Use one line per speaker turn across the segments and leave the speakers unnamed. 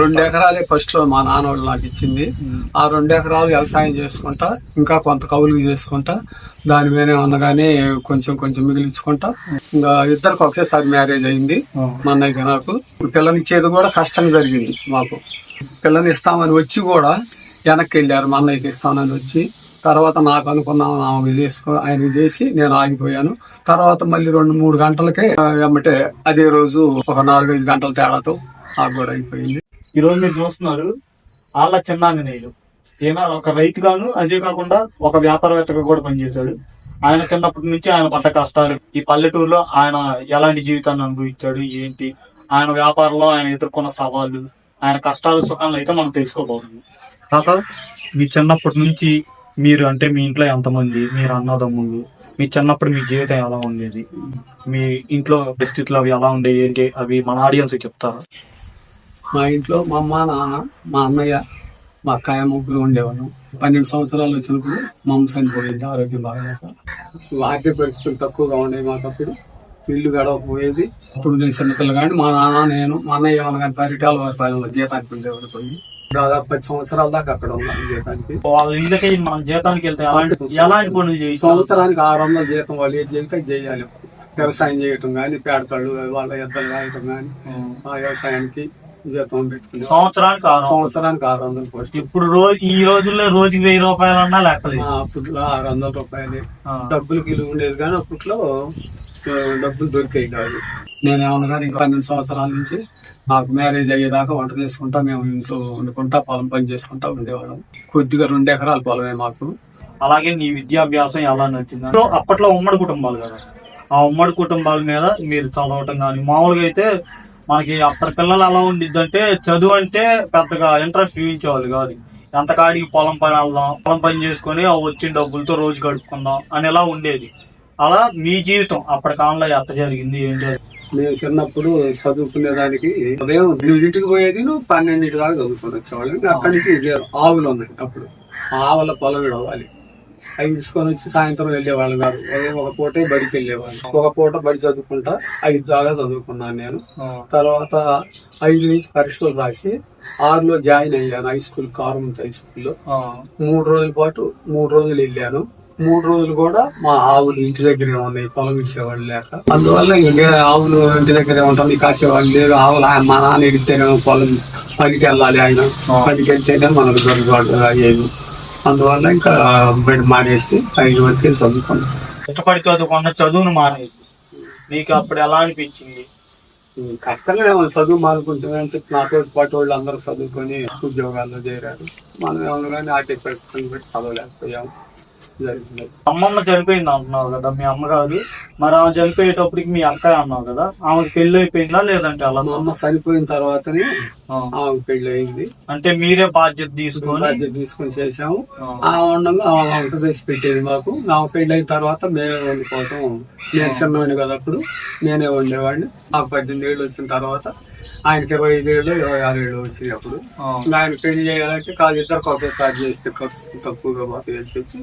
రెండు ఎకరాలే ఫస్ట్లో మా నాన్న వాళ్ళు నాకు ఇచ్చింది. ఆ రెండు ఎకరాలు వ్యవసాయం చేసుకుంటా ఇంకా కొంత కౌలు చేసుకుంటా. దాని మీద ఉన్నగానే కొంచెం కొంచెం మిగిలించుకుంటా. ఇంకా ఇద్దరికి ఒకేసారి మ్యారేజ్ అయింది మా అన్నయ్యకి నాకు. పిల్లనిచ్చేది కూడా కష్టం జరిగింది మాకు. పిల్లని ఇస్తామని వచ్చి కూడా వెనక్కి వెళ్ళారు మా అన్నయ్యకి ఇస్తామని వచ్చి. తర్వాత నాకు అనుకున్నాం ఆమె చేసుకో ఆయన చేసి నేను ఆగిపోయాను. తర్వాత మళ్ళీ రెండు మూడు గంటలకే ఎమ్మటే అదే రోజు ఒక నాలుగైదు గంటల తేడాతో నాకు కూడా అయిపోయింది.
ఈ రోజు మీరు చూస్తున్నారు ఆళ్ళ చిన్నాంజనేయులు ఈయన ఒక రైతుగాను అదే కాకుండా ఒక వ్యాపారవేత్తగా కూడా పనిచేశాడు. ఆయన చిన్నప్పటి నుంచి ఆయన పడ్డ కష్టాలు ఈ పల్లెటూరులో ఆయన ఎలాంటి జీవితాన్ని అనుభవించాడు ఏంటి ఆయన వ్యాపారంలో ఆయన ఎదుర్కొన్న సవాళ్ళు ఆయన కష్టాలు సుఖాలు అయితే మనం తెలుసుకోబోతుంది కాక మీ చిన్నప్పటి నుంచి మీరు అంటే మీ ఇంట్లో ఎంతమంది? మీరు అన్నదమ్ములు. మీ చిన్నప్పుడు మీ జీవితం ఎలా ఉండేది? మీ ఇంట్లో పరిస్థితులు అవి ఎలా ఉండేవి? ఏంటి? అవి మన ఆడియన్స్ చెప్తారా?
మా ఇంట్లో మా అమ్మ నాన్న మా అన్నయ్య మా అక్కయ్య ముగ్గురు ఉండేవాళ్ళం. పన్నెండు సంవత్సరాలు వచ్చినప్పుడు మా అమ్మ చనిపోయింది. ఆరోగ్యం బాగాలేక. ఆర్థిక పరిస్థితులు తక్కువగా ఉండేవి మాకు అప్పుడు. ఇల్లు గడవపోయేది అప్పుడు నేను చిన్నపిల్ల కానీ మా నాన్న నేను మా అన్నయ్య ఏమన్నా కానీ పరిటాల వారి పాలెంలో జీతానికి ఉండేవాడు పోయి. దాదాపు పది సంవత్సరాల దాకా అక్కడ ఉన్నాను జీతానికి.
వాళ్ళ ఇళ్ళకి మనం జీతానికి వెళ్తే ఎలాంటి ఎలాంటి పనులు
సంవత్సరానికి ఆరు వందల జీతం వాళ్ళు చేస్తే అది చేయాలి. వ్యవసాయం చేయటం కానీ పేడతాళ్ళు వాళ్ళ ఎద్దలు రాయటం కానీ ఆ వ్యవసాయానికి. జీతం పెట్టుకుని
సంవత్సరానికి ఆరు వందలు.
సంవత్సరానికి ఆరు వందలు పోస్ట్.
ఇప్పుడు రోజు ఈ రోజుల్లో రోజుకి వెయ్యి రూపాయలు అన్నా లెక్కలేదు
అప్పట్లో ఆరు వందల రూపాయలు.
ఆ.
డబ్బులు కిలో ఉండేది కానీ అప్పట్లో ఆ, డబ్బులు దొరికేవి కాదు. నేను ఏమన్నా కానీ ఇంకా పన్నెండు సంవత్సరాల నుంచి నాకు మ్యారేజ్ అయ్యేదాకా వంట చేసుకుంటా మేము ఇంట్లో వండుకుంటా పొలం పని చేసుకుంటా ఉండేవాళ్ళం. కొద్దిగా రెండు ఎకరాల పొలమే మాకు.
అలాగే నీ విద్యాభ్యాసం ఎలా నచ్చింది అంటే అప్పట్లో ఉమ్మడి కుటుంబాలు కదా. ఆ ఉమ్మడి కుటుంబాల మీద మీరు చదవటం కానీ మామూలుగా అయితే మనకి అప్పటి పిల్లలు ఎలా ఉండిద్ది అంటే చదువు అంటే పెద్దగా ఇంట్రెస్ట్ చూపించేవాళ్ళు కాదు. ఎంత కాడికి పొలం పని వెళ్దాం పొలం పని చేసుకొని వచ్చిన డబ్బులతో రోజు గడుపుకుందాం అని ఎలా ఉండేది. అలా మీ జీవితం అప్పటి కాలంలో ఎంత జరిగింది ఏం జరిగింది?
నేను చిన్నప్పుడు చదువుకునేదానికి ఉదయం ఎనిమిదింటికి పోయేది నువ్వు పన్నెండింటి దాకా చదువుకొని వచ్చేవాళ్ళం. అక్కడి నుంచి ఆవులు ఉన్నాయి అప్పుడు. ఆవుల పొలం విడవాలి అవి తీసుకొని వచ్చి సాయంత్రం వెళ్ళేవాళ్ళం కాదు ఒక పూటే బడికి వెళ్ళేవాళ్ళం. ఒక పూట బడి చదువుకుంటా ఐదు దాకా చదువుకున్నాను నేను. తర్వాత ఐదు నుంచి పరీక్షలు రాసి ఆరులో జాయిన్ అయ్యాను హై స్కూల్ కారం హై స్కూల్లో మూడు రోజుల పాటు మూడు రోజులు వెళ్ళాను. మూడు రోజులు కూడా మా ఆవులు ఇంటి దగ్గరే ఉన్నాయి పొలం ఇచ్చేవాళ్ళు లేక. అందువల్ల ఇంకా ఆవులు ఇంటి దగ్గరే ఉంటుంది కాసేవాళ్ళు లేదు ఆవులు ఆయన మా నాన్న ఎడితేనే పొలం పనికి వెళ్ళాలి ఆయన. పనికి వెళ్తేనే మనకు దొరకదు అయ్యేది అందువల్ల ఇంకా బయట మానేసి ఐదు వరకు చదువుకున్నాం.
ఇష్టపడి చదువుకున్న చదువును మానేది నీకు అప్పుడు ఎలా అనిపించింది?
కష్టంగా చదువు మానుకుంటున్నా అని చెప్పి నాతో పాటు వాళ్ళు అందరూ చదువుకొని ఉద్యోగాల్లో చేరారు. మనం ఏమన్నా కానీ ఆటే పెట్టుకుని పెట్టి చదవలేకపోయాము.
అమ్మమ్మ చనిపోయింది అంటున్నావు కదా మీ అమ్మగారు. మరి ఆమె చనిపోయేటప్పటికి మీ అక్కయ్య అన్నావు కదా ఆమెకి పెళ్ళి అయిపోయిందా లేదంటే అలా?
మా అమ్మ చనిపోయిన తర్వాతనే
ఆ.
ఆమె పెళ్ళి అయింది.
అంటే మీరే బాధ్యత తీసుకొని?
బాధ్యత తీసుకొని చేసాము
ఆ.
ఆ ఉండగా ఆమె చేసి పెట్టేది మాకు. ఆమె పెళ్ళి అయిన తర్వాత మేమే వండుకోవటం. నేను చిన్నవాడిని కదా అప్పుడు. నేనే వండేవాడిని. నాకు పద్దెనిమిది ఏళ్ళు వచ్చిన తర్వాత ఆయనకి ఇరవై ఐదు ఏళ్ళు ఇరవై ఆరు ఏళ్ళు. ఇంకా ఆయన పెళ్ళి చేయాలంటే కాదు ఇద్దరికి ఒకేసారి చేస్తే ఖర్చు తక్కువగా పోతాయి అని చెప్పి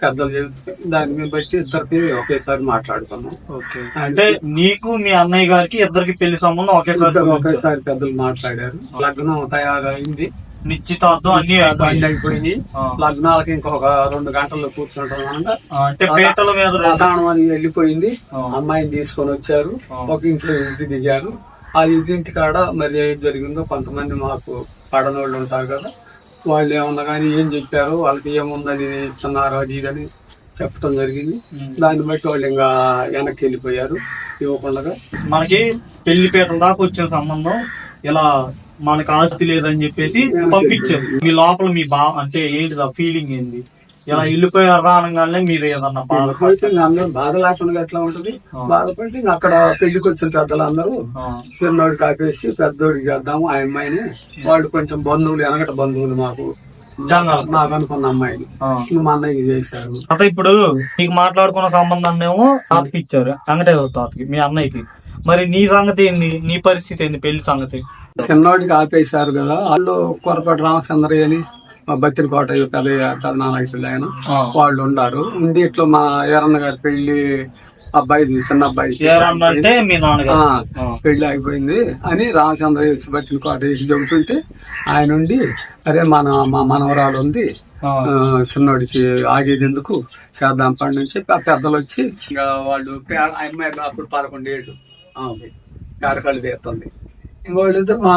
పెద్దలు చెప్తే దాని మీద బట్టి ఇద్దరికి ఒకేసారి మాట్లాడుకున్నాం
ఓకే అంటే నీకు మీ అన్నయ్య గారికి ఇద్దరికి పెళ్ళి సంబంధం ఒకేసారి.
ఒకేసారి పెద్దలు మాట్లాడారు లగ్నం తయారైంది
నిశ్చితార్థం అన్ని
బండి. అయిపోయింది. లగ్నాలకి ఇంకొక రెండు గంటల్లో కూర్చుంటాం
అంటే పీటల మీద
ప్రధానం అని వెళ్ళిపోయింది. అమ్మాయిని తీసుకొని వచ్చారు. ఒక ఇంట్లో ఇంటి దిగారు ఆ ఇంటి కాడ మరి ఏం జరిగిందో కొంతమంది మాకు పడనోళ్ళు ఉంటారు కదా వాళ్ళు ఏమన్నా కానీ ఏం చెప్పారు వాళ్ళకి ఏముందని ఇస్తున్నారు అది ఇది అని చెప్పడం జరిగింది. దాన్ని బట్టి వాళ్ళు ఇంకా వెనక్కి వెళ్ళిపోయారు ఇవ్వకుండా
మనకి పెళ్ళి పీటల దాకా వచ్చిన సంబంధం ఇలా మనకు ఆస్తి లేదని చెప్పేసి పంపించారు. మీ లోపల మీ బా అంటే ఏంటి ఆ ఫీలింగ్ ఏంది? ఇలా వెళ్ళిపోయారు రానగానే మీరు ఏదన్నా బాధ
పోతే ఇంకా అందరూ బాధ లేకుండా ఎట్లా ఉంటది? బాధపడి ఇంకా అక్కడ పెళ్ళికి వచ్చిన పెద్దలు అందరూ
ఆ,
చిన్నోడికి కాపేసి పెద్దోడికి చేద్దాము ఆ అమ్మాయిని. వాళ్ళు కొంచెం బంధువులు వెనకట బంధువులు మాకు. నాకు అనుకున్న అమ్మాయిని మా అన్నయ్యకి చేశారు.
అంటే ఇప్పుడు నీకు మాట్లాడుకున్న సంబంధాన్ని ఏమో తాతకి ఇచ్చారు. వెంకటేశ్వర తాతకి మీ అన్నయ్యకి. మరి నీ సంగతి ఏంది? నీ పరిస్థితి ఏంది? పెళ్ళి సంగతి?
చిన్నోడికి ఆపేశారు కదా. వాళ్ళు కొరపాటి రామచంద్రయ్య అని మా బత్తిన కోట పెద్ద నాయకులు ఆయన. వాళ్ళు ఉన్నారు. ఇట్లా మా ఎర్రన్న గారి పెళ్ళి అబ్బాయి చిన్న అబ్బాయి. పెళ్ళి అయిపోయింది. అని రామచంద్ర వచ్చిన కోట చెబుతుంటే ఆయన ఉండి అరే మన మా మనవరాలు ఉంది. చిన్నోడికి ఆగేది ఎందుకు చేద్దాం పని నుంచి పెద్దలు వచ్చి ఇక వాళ్ళు అమ్మాయి అప్పుడు పదకొండు ఏళ్ళు పేరకళ్ళు తీస్తుంది ఇంకోళ్ళు ఇద్దరు మా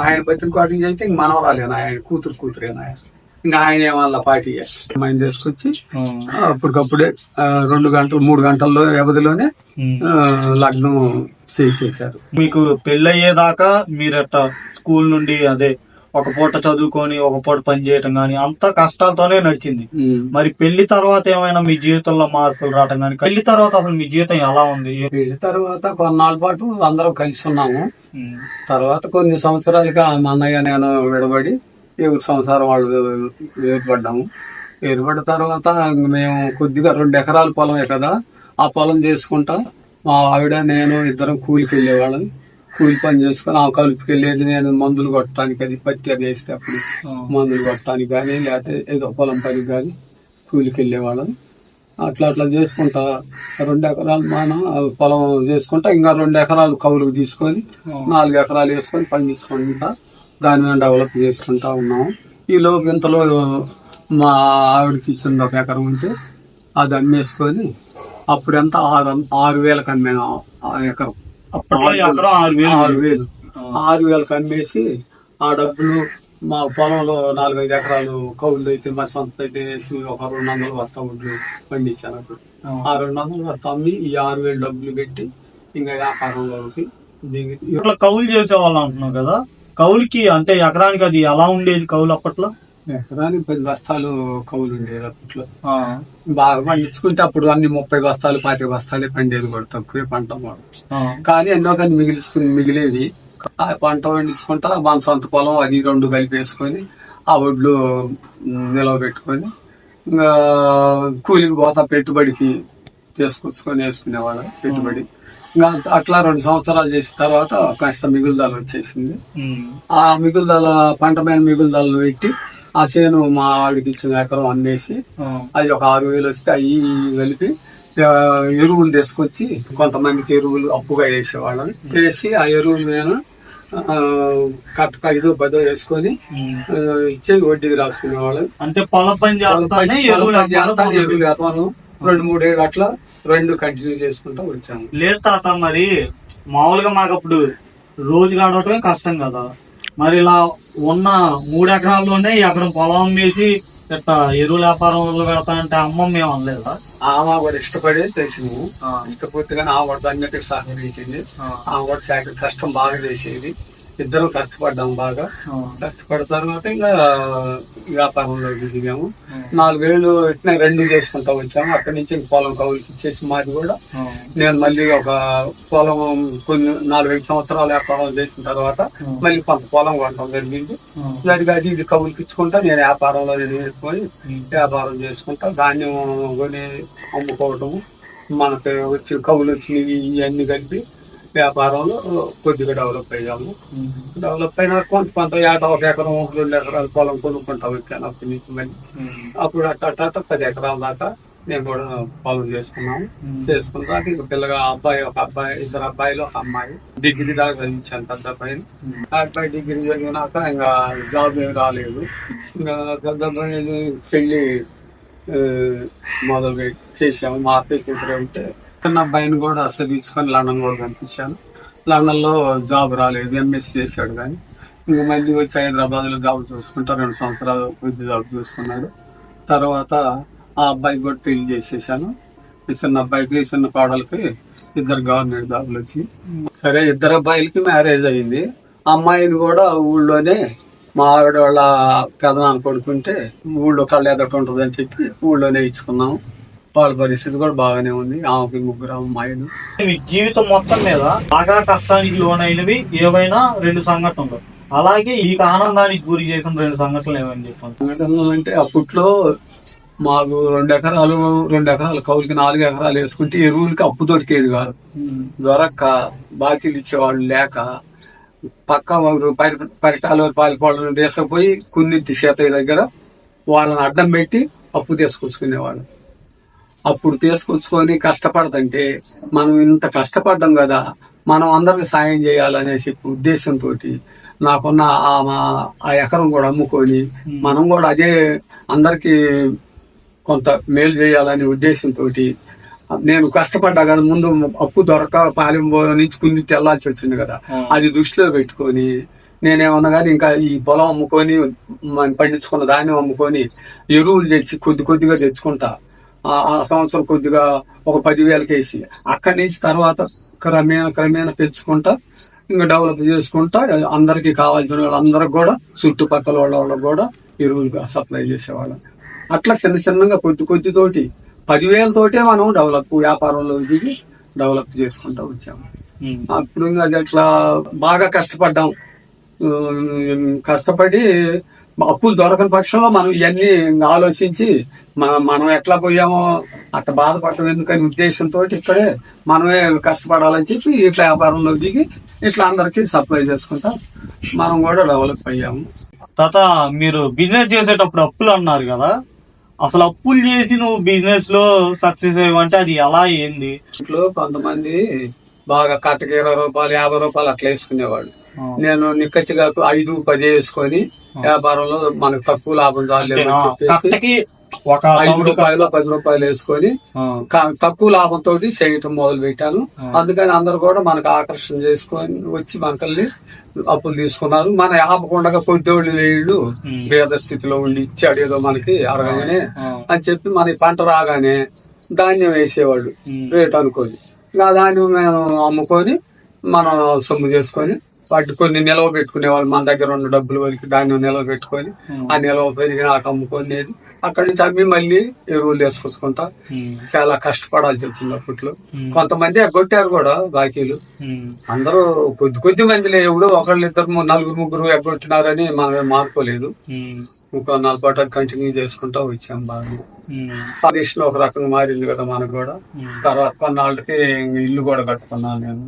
ఆయన బతిని కోటింగ్ చేస్తే ఇంక మనవరాలేనా ఆయన కూతురు కూతురేనా ఆయన ఇంకా ఆయన ఏమన్నా పార్టీ ఆయన తీసుకొచ్చి.
ఆ,
అప్పటికప్పుడే రెండు గంటలు మూడు గంటల్లో వ్యవధిలోనే లగ్నం చేసేసారు
మీకు పెళ్ళయ్యేదాకా మీరట్ట స్కూల్ నుండి అదే ఒక పూట చదువుకొని ఒక పూట పని చేయటం గానీ అంతా కష్టాలతోనే నడిచింది. మరి పెళ్ళి తర్వాత ఏమైనా మీ జీవితంలో మార్పులు రావటం కానీ పెళ్ళి తర్వాత అసలు మీ జీవితం ఎలా ఉంది?
పెళ్ళి తర్వాత కొన్నాళ్ళ పాటు అందరం కలిసి ఉన్నాము. తర్వాత కొన్ని సంవత్సరాలుగా మా అన్నయ్య నేను విడబడి ఏడు సంవత్సరం వాళ్ళు ఏర్పడ్డాము. ఏర్పడిన తర్వాత మేము కొద్దిగా రెండు ఎకరాల పొలమే కదా ఆ పొలం చేసుకుంటా. మా ఆవిడ నేను ఇద్దరం కూలికి వెళ్ళేవాళ్ళం. కూలి పని చేసుకుని ఆ కలుపుకి వెళ్ళేది నేను మందులు కొట్టడానికి అది పత్తి అది వేస్తే అప్పుడు. మందులు కొట్టడానికి కానీ లేకపోతే ఏదో పొలం పనికి కానీ కూలికి వెళ్ళేవాళ్ళం అట్లా అట్లా చేసుకుంటా. రెండు ఎకరాలు మాన పొలం చేసుకుంటా. ఇంకా రెండు ఎకరాలు కవులకు తీసుకొని నాలుగు ఎకరాలు వేసుకొని పండించుకుంటా దాని మీద డెవలప్ చేసుకుంటా ఉన్నాము ఈ లోపు ఇంతలో మా ఆవిడకి ఇచ్చింది ఒక ఎకరం ఉంటే అది అమ్మేసుకొని అప్పుడు ఎంత ఆరు ఆరు వేలకు అమ్మాను ఆ ఎకరం.
అప్పట్లో ఎకరం ఆరు వేలు.
ఆరు వేలు. ఆరు వేలకు అమ్మేసి ఆ డబ్బులు మా పొలంలో నాలుగైదు ఎకరాలు కౌలు అయితే మా సొంత అయితే వేసి ఒక రెండు వందలు వస్తా ఉండ్లు పండించాను అప్పుడు. ఆ. రెండు వందలు వస్తా అమ్మి ఈ ఆరు వేలు డబ్బులు పెట్టి ఇంకా వ్యాపారంలోకి దిగి
ఇట్లా కౌలు చేసేవాళ్ళు అంటున్నావు కదా. కౌలుకి అంటే ఎకరానికి అది ఎలా ఉండేది కౌలు అప్పట్లో?
ఎకరానికి పది బస్తాలు కౌలు ఉండేది అప్పట్లో. బాగా పండించుకుంటే అప్పుడు అన్ని ముప్పై బస్తాలు పాతిక బస్తాలే పండేది కూడా తక్కువే పంట. కానీ ఎన్నో కానీ మిగిలిచుకుని మిగిలేవి ఆ పంట పండించుకుంటా మన సొంత పొలం అది రెండు కలిపేసుకొని ఆ ఒడ్లు నిలవ పెట్టుకొని ఇంకా కూలికి పోతా పెట్టుబడికి తీసుకొచ్చుకొని వేసుకునేవాడు పెట్టుబడి ఇంకా అట్లా రెండు సంవత్సరాలు చేసిన తర్వాత కాస్త మిగులుదల వచ్చేసింది. ఆ మిగులుదల పంట మీద మిగులుదల పెట్టి ఆ చేను మా వాడికి ఇచ్చిన ఎకరం అమ్మేసి
ఆ.
అది ఒక ఆరు వేలు వస్తే అవి కలిపి ఎరువులు తీసుకొచ్చి కొంతమందికి ఎరువులు అప్పుగా వేసేవాళ్ళం. వేసి ఆ ఎరువులు నేను కట్ట ఐదో పదో వేసుకొని
ఉమ్.
ఆ, ఇచ్చి వడ్డీకి రాసుకునేవాళ్ళం.
అంటే పొలం పని చేస్తానే ఎరువులు
వేస్తాను రెండు మూడేళ్ళు అట్లా రెండు కంటిన్యూ చేసుకుంటూ వచ్చాను
లేదు తాత మరి మామూలుగా మాకు అప్పుడు రోజు గడవటమే కష్టం కదా. మరి ఇలా ఉన్న మూడు ఎకరాల్లోనే ఎకరం పొలం అమ్మేసి ఇట్లా ఎరువుల వ్యాపారంలో పెడతా అంటే అమ్మ మేము అనలేదా
ఆమె కూడా ఇష్టపడి తెలిసింది. ఇష్టపూర్తిగా ఆ కూడా దానికి సహకరించింది
ఆ.
కూడా శాఖ కష్టం బాగా చేసేది ఇద్దరు కష్టపడ్డాం బాగా
ఆ.
కష్టపడిన తర్వాత ఇంకా వ్యాపారంలో దిగాము. నాలుగేళ్ళు ఇట్లా రెండు చేసుకుంటా వచ్చాము అక్కడి నుంచి పొలం కౌలుకి ఇచ్చేసి మాది కూడా. నేను మళ్ళీ ఒక పొలం కొన్ని నాలుగైదు సంవత్సరాలు వ్యాపారం చేసిన తర్వాత మళ్ళీ కొంత పొలం కొనడం జరిగింది. దానికి అది ఇది కౌలుకి ఇచ్చుకుంటా నేను వ్యాపారంలో నేను వేసుకొని వ్యాపారం చేసుకుంటా ధాన్యం కొని అమ్ముకోవటము మనకి వచ్చి కవులు వచ్చినవి ఇవన్నీ కలిపి వ్యాపారంలో కొద్దిగా డెవలప్ అయ్యాము. డెవలప్ అయిన కొంత కొంత ఏట ఒక ఎకరం రెండు ఎకరాల పొలం కొనుక్కుంటా వచ్చాను అప్పటి నుంచి మళ్ళీ. అప్పుడు అట్ట అట్ట పది ఎకరాల దాకా నేను కూడా పొలం చేసుకున్నాను
ఉమ్.
చేసుకున్నాక ఇంక పిల్లగా అబ్బాయి ఒక అబ్బాయి ఇద్దరు అబ్బాయిలు ఒక అమ్మాయి. డిగ్రీ దాకా చదివించాను పెద్ద అబ్బాయిని. ఆ అబ్బాయి డిగ్రీ చదివినాక ఇంకా జాబ్ ఏమి రాలేదు. ఇంకా పెద్ద అబ్బాయి పెళ్ళి మొదలు చేసాము మా అత్తయ్య కూతురు ఉంటే చిన్న అబ్బాయిని కూడా చదివించుకొని లండన్ కూడా పంపించాను లండన్లో జాబ్ రాలేదు ఎంఎస్ చేశాడు కానీ. ఇంక మళ్ళీ వచ్చి హైదరాబాద్లో జాబ్ చూసుకుంటా రెండు సంవత్సరాలు వచ్చి జాబ్ చూసుకున్నాడు. తర్వాత ఆ అబ్బాయికి కూడా పెళ్ళి చేసేసాను. ఈ చిన్న అబ్బాయికి చిన్న కోడలకి ఇద్దరు గవర్నమెంట్ జాబ్లు వచ్చి. సరే ఇద్దరు అబ్బాయిలకి మ్యారేజ్ అయింది. అమ్మాయిని కూడా ఊళ్ళోనే మా ఆవిడ వాళ్ళ పెదనాన్ని కొడుకుంటే ఊళ్ళో కళ్ళు ఎదట ఉంటుంది అని చెప్పి ఊళ్ళోనే ఇచ్చుకున్నాం. వాళ్ళ పరిస్థితి కూడా బాగానే ఉంది. ఆమెకి ముగ్గురు అమ్మాయిలు
మీ జీవితం మొత్తం మీద బాగా కష్టానికి లోనైనవి ఏవైనా రెండు సంఘటనలు. అలాగే ఈ ఆనందానికి గురి చేసిన రెండు సంఘటనలు ఏమని చెప్పాను
సంఘటనలు అంటే అప్పట్లో మాకు రెండు ఎకరాలు రెండు ఎకరాలు కౌలుకి నాలుగు ఎకరాలు వేసుకుంటే ఎరువులకి అప్పు దొరికేది కాదు. దొరక్క బాకీలు ఇచ్చేవాళ్ళు లేక పక్క పరి- పరిటాలు పాలిపోవడం తీసుకుపోయి కున్నింటి సీతయ్య దగ్గర వాళ్ళని అడ్డం పెట్టి అప్పు తీసుకొచ్చుకునేవాళ్ళు. అప్పుడు తీసుకొచ్చుకొని కష్టపడతంటే మనం ఇంత కష్టపడ్డాం కదా మనం అందరికి సాయం చేయాలనే చెప్పి ఉద్దేశంతో నాకున్న ఆ ఎకరం కూడా అమ్ముకొని మనం కూడా అదే అందరికి కొంత మేలు చేయాలనే ఉద్దేశంతో నేను కష్టపడ్డా కదా ముందు అప్పు దొరక పాలెం పో- నుంచి కుంది తెల్లాల్సి వచ్చింది కదా. అది దృష్టిలో పెట్టుకొని నేనేమన్నా కానీ ఇంకా ఈ పొలం అమ్ముకొని పండించుకున్న ధాన్యం అమ్ముకొని ఎరువులు తెచ్చి కొద్ది కొద్దిగా తెచ్చుకుంటా. ఆ సంవత్సరం కొద్దిగా ఒక పదివేలకి వేసి అక్కడి నుంచి తర్వాత క్రమేణా క్రమేణా పెంచుకుంటా ఇంకా డెవలప్ చేసుకుంటా అందరికి కావాల్సిన వాళ్ళందరికి కూడా చుట్టుపక్కల వాళ్ళ వాళ్ళకి కూడా ఎరువులు సప్లై చేసేవాళ్ళం. అట్లా చిన్న చిన్నగా కొద్ది కొద్దితోటి పదివేలతోటే మనం డెవలప్ వ్యాపారంలో దిగి డెవలప్ చేసుకుంటా వచ్చాము. అప్పుడు ఇంకా అది అట్లా బాగా కష్టపడ్డాం. కష్టపడి అప్పులు దొరకని పక్షంలో మనం ఇవన్నీ ఆలోచించి మనం మనం ఎట్లా పోయామో అట్లా బాధపడటం ఎందుకని ఉద్దేశంతో ఇక్కడే మనమే కష్టపడాలని చెప్పి ఇట్లా వ్యాపారంలో దిగి ఇట్లా అందరికీ సప్లై చేసుకుంటా మనం కూడా డెవలప్ అయ్యాము.
తాత మీరు బిజినెస్ చేసేటప్పుడు అప్పులు అన్నారు కదా? అసలు అప్పులు చేసి నువ్వు బిజినెస్లో సక్సెస్ అయ్యమంటే అది ఎలా ఏంది
ఇంట్లో కొంతమంది బాగా కట్టకి ఇరవై రూపాయలు యాభై రూపాయలు అట్లా వేసుకునేవాడు
ఆ.
నేను నిక్కచ్చిగా ఐదు పది వేసుకొని వ్యాపారంలో మనకు తక్కువ లాభం చాలేదు
ఆ, కట్టకి ఒక
ఐదు రూపాయలు పది రూపాయలు వేసుకొని
ఆ,
తక్కువ లాభంతో చేయటం మొదలు పెట్టాను అందుకని అందరు కూడా మనకు ఆకర్షణ చేసుకొని వచ్చి మనకల్ని అప్పులు తీసుకున్నారు. మన ఆపకుండా కొద్దిోళ్ళు వీళ్ళు పేద స్థితిలో ఉండి ఇచ్చాడు ఏదో మనకి అడగగానే
ఆ,
అని చెప్పి మనకి పంట రాగానే ధాన్యం వేసేవాళ్ళు రేట్ అనుకొని. ఇంకా ధాన్యం మేము అమ్ముకొని మనం సొమ్ము చేసుకొని వాటి కొన్ని నిల్వ పెట్టుకునే వాళ్ళు మన దగ్గర ఉన్న డబ్బులు వరకు ధాన్యం నిల్వ పెట్టుకొని ఆ నిల్వ పెరిగినాక అమ్ముకునేది. అక్కడి నుంచి అమ్మి మళ్ళీ ఎరువులు తీసుకొచ్చుకుంటా. చాలా కష్టపడాల్సి వచ్చింది అప్పట్లో. కొంతమంది ఎగ్గొట్టారు కూడా బాకీలు. అందరూ కొద్ది కొద్ది మందిలే ఎవడు ఒకళ్ళు ఇద్దరు నలుగురు ముగ్గురు ఎగ్గొట్టినారని మనం మార్కోలేదు ఇంకో నలపాట కంటిన్యూ చేసుకుంటా వచ్చాం బాగా పరిశ్రమ ఒక రకంగా మారింది కదా మనకు కూడా. తర్వాత కొన్నాళ్ళకి ఇల్లు కూడా కట్టుకున్నాను నేను.